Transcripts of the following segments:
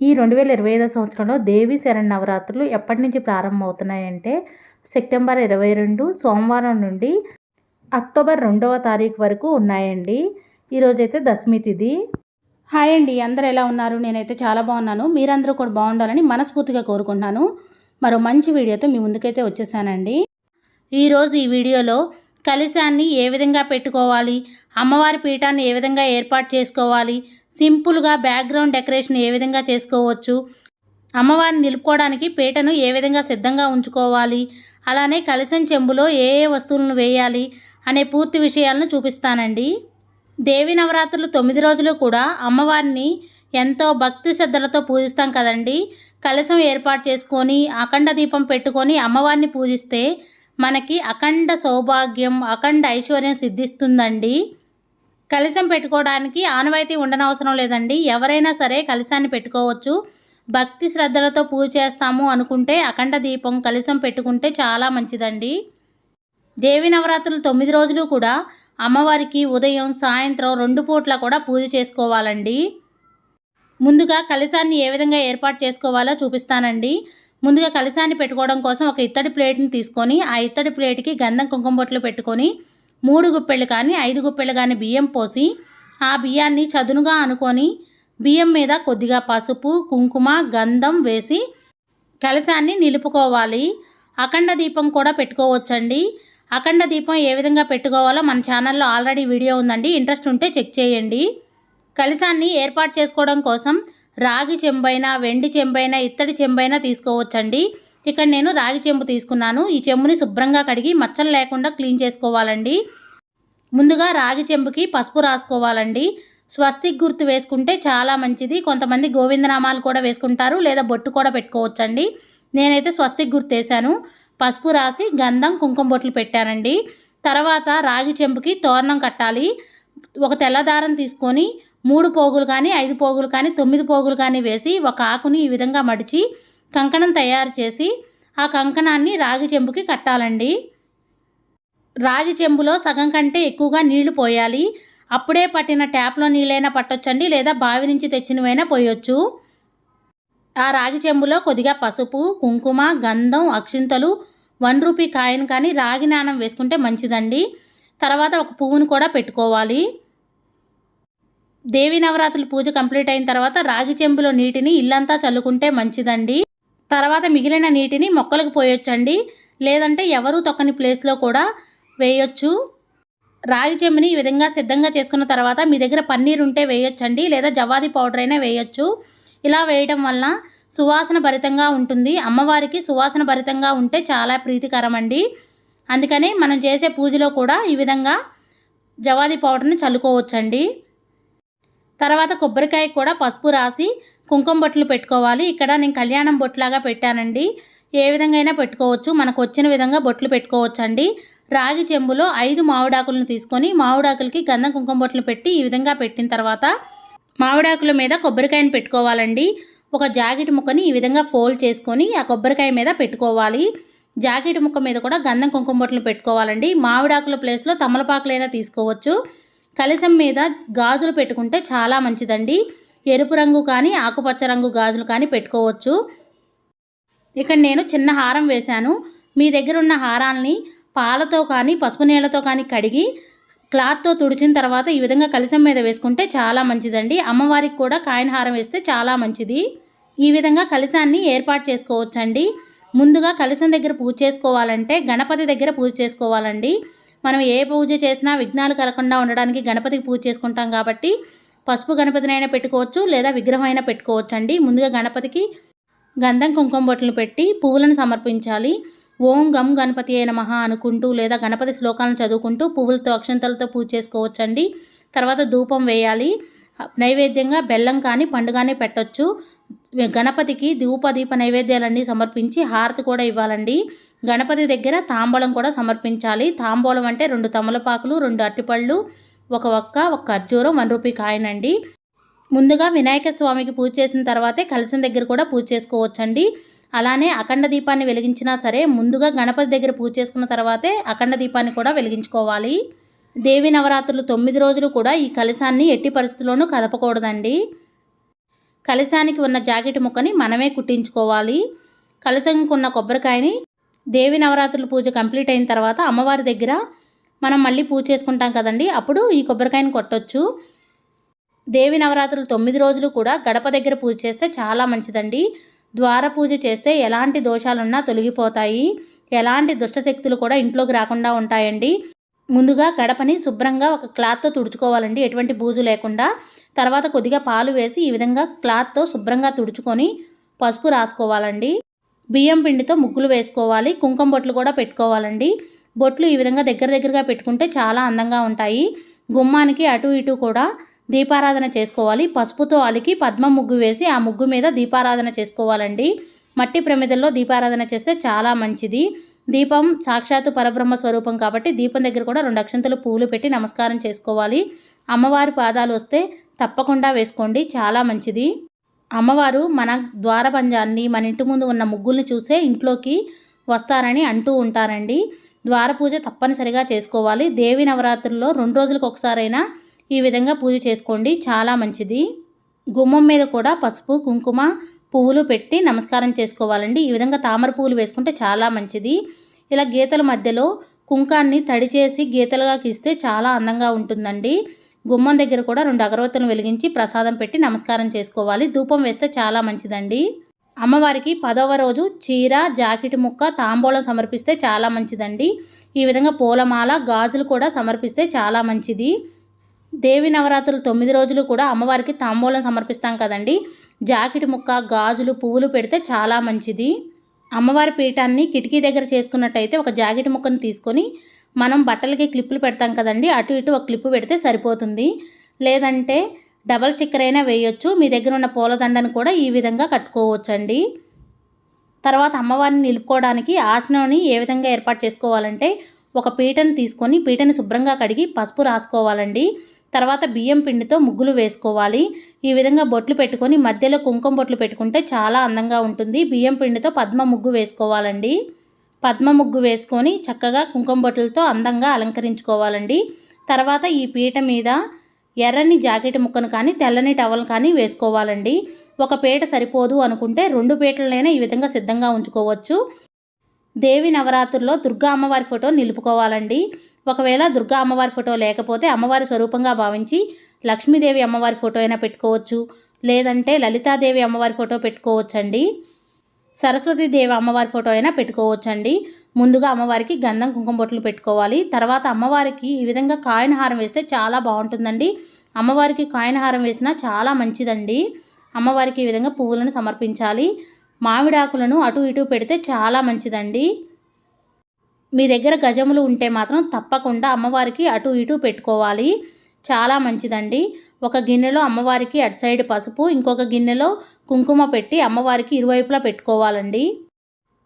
ఈ రెండు వేల ఇరవై ఐదో సంవత్సరంలో దేవి శరణ్ నవరాత్రులు ఎప్పటి నుంచి ప్రారంభమవుతున్నాయంటే సెప్టెంబర్ ఇరవై రెండు సోమవారం నుండి అక్టోబర్ రెండవ తారీఖు వరకు ఉన్నాయండి. ఈరోజైతే దశమి తిథి హాయ్ అండి అందరు ఎలా ఉన్నారు? నేనైతే చాలా బాగున్నాను. మీరందరూ కూడా బాగుండాలని మనస్ఫూర్తిగా కోరుకుంటున్నాను. మరో మంచి వీడియోతో మీ ముందుకైతే వచ్చేసానండి. ఈరోజు ఈ వీడియోలో కలశాన్ని ఏ విధంగా పెట్టుకోవాలి? అమ్మవారి పీఠాన్ని ఏ విధంగా ఏర్పాటు చేసుకోవాలి? సింపుల్గా బ్యాక్గ్రౌండ్ డెకరేషన్ ఏ విధంగా చేసుకోవచ్చు? అమ్మవారిని నిలుపుకోవడానికి పీటను ఏ విధంగా సిద్ధంగా ఉంచుకోవాలి? అలానే కలశం చెంబులో ఏ ఏ వస్తువులను వేయాలి? అనే పూర్తి విషయాలను చూపిస్తానండి. దేవి నవరాత్రులు తొమ్మిది రోజులు కూడా అమ్మవారిని ఎంతో భక్తి శ్రద్ధలతో పూజిస్తాం కదండి. కలశం ఏర్పాటు చేసుకొని అఖండ దీపం పెట్టుకొని అమ్మవారిని పూజిస్తే మనకి అఖండ సౌభాగ్యం అఖండ ఐశ్వర్యం సిద్ధిస్తుందండి. కలశం పెట్టుకోవడానికి ఆనవాయితీ ఉండనవసరం లేదండి. ఎవరైనా సరే కలశాన్ని పెట్టుకోవచ్చు. భక్తి శ్రద్ధలతో పూజ చేస్తాము అనుకుంటే అఖండ దీపం కలశం పెట్టుకుంటే చాలా మంచిదండి. దేవి నవరాత్రులు తొమ్మిది రోజులు కూడా అమ్మవారికి ఉదయం సాయంత్రం రెండు పూట్ల కూడా పూజ చేసుకోవాలండి. ముందుగా కలశాన్ని ఏ విధంగా ఏర్పాటు చేసుకోవాలో చూపిస్తానండి. ముందుగా కలశాన్ని పెట్టుకోవడం కోసం ఒక ఇత్తడి ప్లేట్ని తీసుకొని ఆ ఇత్తడి ప్లేట్కి గంధం కుంకుమ బొట్లు పెట్టుకొని మూడు గుప్పెళ్ళు కానీ ఐదు గుప్పెళ్ళు కానీ బియ్యం పోసి ఆ బియ్యాన్ని చదునుగా అనుకొని బియ్యం మీద కొద్దిగా పసుపు కుంకుమ గంధం వేసి కలశాన్ని నిలుపుకోవాలి. అఖండ దీపం కూడా పెట్టుకోవచ్చండి. అఖండ దీపం ఏ విధంగా పెట్టుకోవాలో మన ఛానల్లో ఆల్రెడీ వీడియో ఉందండి. ఇంట్రెస్ట్ ఉంటే చెక్ చేయండి. కలశాన్ని ఏర్పాటు చేసుకోవడం కోసం రాగి చెంబైనా వెండి చెంబైనా ఇత్తడి చెంబైనా తీసుకోవచ్చండి. ఇక్కడ నేను రాగి చెంబు తీసుకున్నాను. ఈ చెంబుని శుభ్రంగా కడిగి మచ్చలు లేకుండా క్లీన్ చేసుకోవాలండి. ముందుగా రాగి చెంబుకి పసుపు రాసుకోవాలండి. స్వస్తిక్ గుర్తు వేసుకుంటే చాలా మంచిది. కొంతమంది గోవిందనామాలు కూడా వేసుకుంటారు లేదా బొట్టు కూడా పెట్టుకోవచ్చండి. నేనైతే స్వస్తిక్ గుర్తు వేశాను. పసుపు రాసి గంధం కుంకుమ బొట్లు పెట్టానండి. తర్వాత రాగి చెంబుకి తోరణం కట్టాలి. ఒక తెల్లదారం తీసుకొని మూడు పోగులు కానీ ఐదు పోగులు కానీ తొమ్మిది పోగులు కానీ వేసి ఒక ఆకుని ఈ విధంగా మడిచి కంకణం తయారు చేసి ఆ కంకణాన్ని రాగి చెంబుకి కట్టాలండి. రాగి చెంబులో సగం కంటే ఎక్కువగా నీళ్ళు పోయాలి. అప్పుడే పట్టిన ట్యాప్లో నీళ్ళైనా పట్టొచ్చండి లేదా బావి నుంచి తెచ్చినవైనా పోయొచ్చు. ఆ రాగి చెంబులో కొద్దిగా పసుపు కుంకుమ గంధం అక్షింతలు వన్ రూపీ కాయిన్ కానీ రాగి నాణం వేసుకుంటే మంచిదండి. తర్వాత ఒక పువ్వును కూడా పెట్టుకోవాలి. దేవి నవరాత్రుల పూజ కంప్లీట్ అయిన తర్వాత రాగి చెంబులో నీటిని ఇల్లంతా చల్లుకుంటే మంచిదండి. తర్వాత మిగిలిన నీటిని మొక్కలకు పోయొచ్చండి. లేదంటే ఎవరూ తొక్కని ప్లేస్లో కూడా వేయొచ్చు. రాగి చెంబుని ఈ విధంగా సిద్ధంగా చేసుకున్న తర్వాత మీ దగ్గర పన్నీర్ ఉంటే వేయొచ్చండి. లేదా జవాది పౌడర్ అయినా వేయొచ్చు. ఇలా వేయడం వలన సువాసన భరితంగా ఉంటుంది. అమ్మవారికి సువాసన భరితంగా ఉంటే చాలా ప్రీతికరం అండి అందుకని మనం చేసే పూజలో కూడా ఈ విధంగా జవాది పౌడర్ని చల్లుకోవచ్చండి. తర్వాత కొబ్బరికాయ కూడా పసుపు రాసి కుంకుమ బొట్లు పెట్టుకోవాలి. ఇక్కడ నేను కళ్యాణం బొట్లాగా పెట్టానండి. ఏ విధంగా అయినా పెట్టుకోవచ్చు. మనకు వచ్చిన విధంగా బొట్లు పెట్టుకోవచ్చండి. రాగి చెంబులో ఐదు మామిడాకులను తీసుకొని మామిడాకులకి గంధం కుంకుమ బొట్లు పెట్టి ఈ విధంగా పెట్టిన తర్వాత మామిడాకుల మీద కొబ్బరికాయను పెట్టుకోవాలండి. ఒక జాకెట్ ముక్కని ఈ విధంగా ఫోల్డ్ చేసుకొని ఆ కొబ్బరికాయ మీద పెట్టుకోవాలి. జాకెట్ ముక్క మీద కూడా గంధం కుంకుమ బొట్లు పెట్టుకోవాలండి. మామిడాకుల ప్లేస్లో తమలపాకులైనా తీసుకోవచ్చు. కలశం మీద గాజులు పెట్టుకుంటే చాలా మంచిదండి. ఎరుపు రంగు కానీ ఆకుపచ్చ రంగు గాజులు కానీ పెట్టుకోవచ్చు. ఇక్కడ నేను చిన్న హారం వేశాను. మీ దగ్గర ఉన్న హారాల్ని పాలతో కానీ పసుపు నీళ్ళతో కానీ కడిగి క్లాత్తో తుడిచిన తర్వాత ఈ విధంగా కలశం మీద వేసుకుంటే చాలా మంచిదండి. అమ్మవారికి కూడా కాయన హారం వేస్తే చాలా మంచిది. ఈ విధంగా కలశాన్ని ఏర్పాటు చేసుకోవచ్చండి. ముందుగా కలశం దగ్గర పూజ చేసుకోవాలంటే గణపతి దగ్గర పూజ చేసుకోవాలండి. మనం ఏ పూజ చేసినా విఘ్నాలు కలగకుండా ఉండడానికి గణపతికి పూజ చేసుకుంటాం కాబట్టి పసుపు గణపతినైనా పెట్టుకోవచ్చు లేదా విగ్రహం అయినా పెట్టుకోవచ్చు అండి ముందుగా గణపతికి గంధం కుంకుమ బొట్లు పెట్టి పువ్వులను సమర్పించాలి. ఓం గం గణపతి అయిన మహా అనుకుంటూ లేదా గణపతి శ్లోకాలను చదువుకుంటూ పువ్వులతో అక్షంతలతో పూజ చేసుకోవచ్చండి. తర్వాత ధూపం వేయాలి. నైవేద్యంగా బెల్లం కానీ పండు కానీ పెట్టొచ్చు. గణపతికి ధూప దీప నైవేద్యాలన్నీ సమర్పించి హారతి కూడా ఇవ్వాలండి. గణపతి దగ్గర తాంబూలం కూడా సమర్పించాలి. తాంబూలం అంటే రెండు తమలపాకులు రెండు అరటిపళ్ళు ఒక ఒక్క ఒక ఖర్జూరం వన్ రూపీ కాయనండి. ముందుగా వినాయక స్వామికి పూజ చేసిన తర్వాతే కలశం దగ్గర కూడా పూజ చేసుకోవచ్చండి. అలానే అఖండ దీపాన్ని వెలిగించినా సరే ముందుగా గణపతి దగ్గర పూజ చేసుకున్న తర్వాతే అఖండ దీపాన్ని కూడా వెలిగించుకోవాలి. దేవి నవరాత్రులు తొమ్మిది రోజులు కూడా ఈ కలశాన్ని ఎట్టి పరిస్థితుల్లోనూ కదపకూడదండి. కలశానికి ఉన్న జాకెట్ ముక్కని మనమే కుట్టించుకోవాలి. కలశంకున్న కొబ్బరికాయని దేవి నవరాత్రుల పూజ కంప్లీట్ అయిన తర్వాత అమ్మవారి దగ్గర మనం మళ్ళీ పూజ చేసుకుంటాం కదండి. అప్పుడు ఈ కొబ్బరికాయని కొట్టొచ్చు. దేవి నవరాత్రులు తొమ్మిది రోజులు కూడా గడప దగ్గర పూజ చేస్తే చాలా మంచిదండి. ద్వార పూజ చేస్తే ఎలాంటి దోషాలున్నా తొలగిపోతాయి. ఎలాంటి దుష్టశక్తులు కూడా ఇంట్లోకి రాకుండా ఉంటాయండి. ముందుగా గడపని శుభ్రంగా ఒక క్లాత్తో తుడుచుకోవాలండి. ఎటువంటి బూజు లేకుండా. తర్వాత కొద్దిగా పాలు వేసి ఈ విధంగా క్లాత్తో శుభ్రంగా తుడుచుకొని పసుపు రాసుకోవాలండి. బియ్యం పిండితో ముగ్గులు వేసుకోవాలి కుంకుమ బొట్లు కూడా పెట్టుకోవాలండి. బొట్లు ఈ విధంగా దగ్గర దగ్గరగా పెట్టుకుంటే చాలా అందంగా ఉంటాయి. గుమ్మానికి అటు ఇటు కూడా దీపారాధన చేసుకోవాలి. పసుపుతో అలికి పద్మ ముగ్గు వేసి ఆ ముగ్గు మీద దీపారాధన చేసుకోవాలండి. మట్టి ప్రమిదల్లో దీపారాధన చేస్తే చాలా మంచిది. దీపం సాక్షాత్తు పరబ్రహ్మ స్వరూపం కాబట్టి దీపం దగ్గర కూడా రెండు అక్షంతలు పూలు పెట్టి నమస్కారం చేసుకోవాలి. అమ్మవారి పాదాలు వస్తే తప్పకుండా వేసుకోండి. చాలా మంచిది. అమ్మవారు మన ద్వారబంజాన్ని మన ఇంటి ముందు ఉన్న ముగ్గుల్ని చూసే ఇంట్లోకి వస్తారని అంటూ ఉంటారండి. ద్వార పూజ తప్పనిసరిగా చేసుకోవాలి. దేవి నవరాత్రుల్లో రెండు రోజులకు ఒకసారైనా ఈ విధంగా పూజ చేసుకోండి. చాలా మంచిది. గుమ్మం మీద కూడా పసుపు కుంకుమ పువ్వులు పెట్టి నమస్కారం చేసుకోవాలండి. ఈ విధంగా తామర పువ్వులు వేసుకుంటే చాలా మంచిది. ఇలా గీతల మధ్యలో కుంకాన్ని తడి చేసి గీతలుగా గీస్తే చాలా అందంగా ఉంటుందండి. గుమ్మం దగ్గర కూడా రెండు అగరవత్తులను వెలిగించి ప్రసాదం పెట్టి నమస్కారం చేసుకోవాలి. ధూపం వేస్తే చాలా మంచిదండి. అమ్మవారికి పదవ రోజు చీర జాకెట్ ముక్క తాంబూలం సమర్పిస్తే చాలా మంచిదండి. ఈ విధంగా పూలమాల గాజులు కూడా సమర్పిస్తే చాలా మంచిది. దేవి నవరాత్రులు తొమ్మిది రోజులు కూడా అమ్మవారికి తాంబూలం సమర్పిస్తాం కదండి. జాకెట్ ముక్క గాజులు పువ్వులు పెడితే చాలా మంచిది. అమ్మవారి పీఠాన్ని కిటికీ దగ్గర చేసుకున్నట్టయితే ఒక జాకెట్ ముక్కను తీసుకొని మనం బట్టలకి క్లిప్పులు పెడతాం కదండి అటు ఇటు ఒక క్లిప్పు పెడితే సరిపోతుంది. లేదంటే డబల్ స్టిక్కర్ అయినా వేయొచ్చు. మీ దగ్గర ఉన్న పూలదండను కూడా ఈ విధంగా కట్టుకోవచ్చండి. తర్వాత అమ్మవారిని నిలుపుకోవడానికి ఆసనాన్ని ఏ విధంగా ఏర్పాటు చేసుకోవాలంటే ఒక పీటను తీసుకొని పీటని శుభ్రంగా కడిగి పసుపు రాసుకోవాలండి. తర్వాత బియ్యం పిండితో ముగ్గులు వేసుకోవాలి. ఈ విధంగా బొట్లు పెట్టుకొని మధ్యలో కుంకుమ బొట్లు పెట్టుకుంటే చాలా అందంగా ఉంటుంది. బియ్యం పిండితో పద్మ ముగ్గు వేసుకోవాలండి. పద్మ ముగ్గు వేసుకొని చక్కగా కుంకుమ బొట్టులతో అందంగా అలంకరించుకోవాలండి. తర్వాత ఈ పీట మీద ఎర్రని జాకెట్ ముక్కను కానీ తెల్లని టవల్ కానీ వేసుకోవాలండి. ఒక పీట సరిపోదు అనుకుంటే రెండు పీటలనైనా ఈ విధంగా సిద్ధంగా ఉంచుకోవచ్చు. దేవి నవరాత్రుల్లో దుర్గా అమ్మవారి ఫోటో నిలుపుకోవాలండి. ఒకవేళ దుర్గా అమ్మవారి ఫోటో లేకపోతే అమ్మవారి స్వరూపంగా భావించి లక్ష్మీదేవి అమ్మవారి ఫోటో అయినా పెట్టుకోవచ్చు. లేదంటే లలితాదేవి అమ్మవారి ఫోటో పెట్టుకోవచ్చండి. సరస్వతీదేవి అమ్మవారి ఫోటో అయినా పెట్టుకోవచ్చండి. ముందుగా అమ్మవారికి గంధం కుంకుమ బొట్లు పెట్టుకోవాలి. తర్వాత అమ్మవారికి ఈ విధంగా కాయిన్ హారం వేస్తే చాలా బాగుంటుందండి. అమ్మవారికి కాయిన్ హారం వేసినా చాలా మంచిదండి. అమ్మవారికి ఈ విధంగా పువ్వులను సమర్పించాలి. మామిడాకులను అటు ఇటు పెడితే చాలా మంచిదండి. మీ దగ్గర గజములు ఉంటే మాత్రం తప్పకుండా అమ్మవారికి అటు ఇటు పెట్టుకోవాలి. చాలా మంచిదండి. ఒక గిన్నెలో అమ్మవారికి అటు సైడ్ పసుపు ఇంకొక గిన్నెలో కుంకుమ పెట్టి అమ్మవారికి ఇరువైపులా పెట్టుకోవాలండి.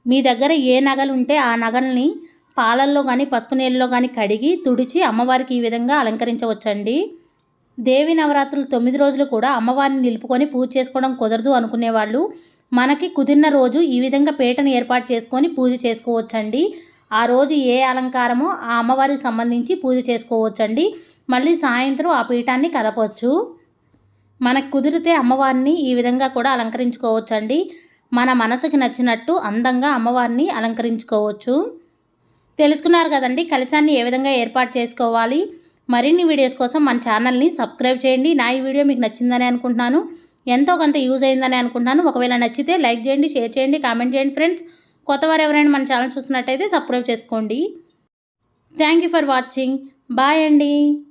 మీ దగ్గర ఏ నగలు ఉంటే ఆ నగల్ని పాలల్లో కానీ పసుపు నీళ్ళలో కానీ కడిగి తుడిచి అమ్మవారికి ఈ విధంగా అలంకరించవచ్చండి. దేవి నవరాత్రులు తొమ్మిది రోజులు కూడా అమ్మవారిని నిలుపుకొని పూజ చేసుకోవడం కుదరదు అనుకునేవాళ్ళు. మనకి కుదిరిన రోజు ఈ విధంగా పీటను ఏర్పాటు చేసుకొని పూజ చేసుకోవచ్చండి. ఆ రోజు ఏ అలంకారమో ఆ అమ్మవారికి సంబంధించి పూజ చేసుకోవచ్చండి. మళ్ళీ సాయంత్రం ఆ పీఠాన్ని కదపవచ్చు మనకు కుదిరితే అమ్మవారిని ఈ విధంగా కూడా అలంకరించుకోవచ్చండి. మన మనసుకి నచ్చినట్టు అందంగా అమ్మవారిని అలంకరించుకోవచ్చు. తెలుసుకున్నారు కదండి కలశాన్ని ఏ విధంగా ఏర్పాటు చేసుకోవాలి? మరిన్ని వీడియోస్ కోసం మన ఛానల్ని సబ్స్క్రైబ్ చేయండి. నా ఈ వీడియో మీకు నచ్చిందని అనుకుంటున్నాను. ఎంతో కొంత యూజ్ అయిందని అనుకుంటున్నాను. ఒకవేళ నచ్చితే లైక్ చేయండి షేర్ చేయండి కామెంట్ చేయండి ఫ్రెండ్స్. కొత్తవారు ఎవరైనా మన ఛానల్ చూస్తున్నట్టయితే సబ్స్క్రైబ్ చేసుకోండి. Thank you for watching. Bye అండి.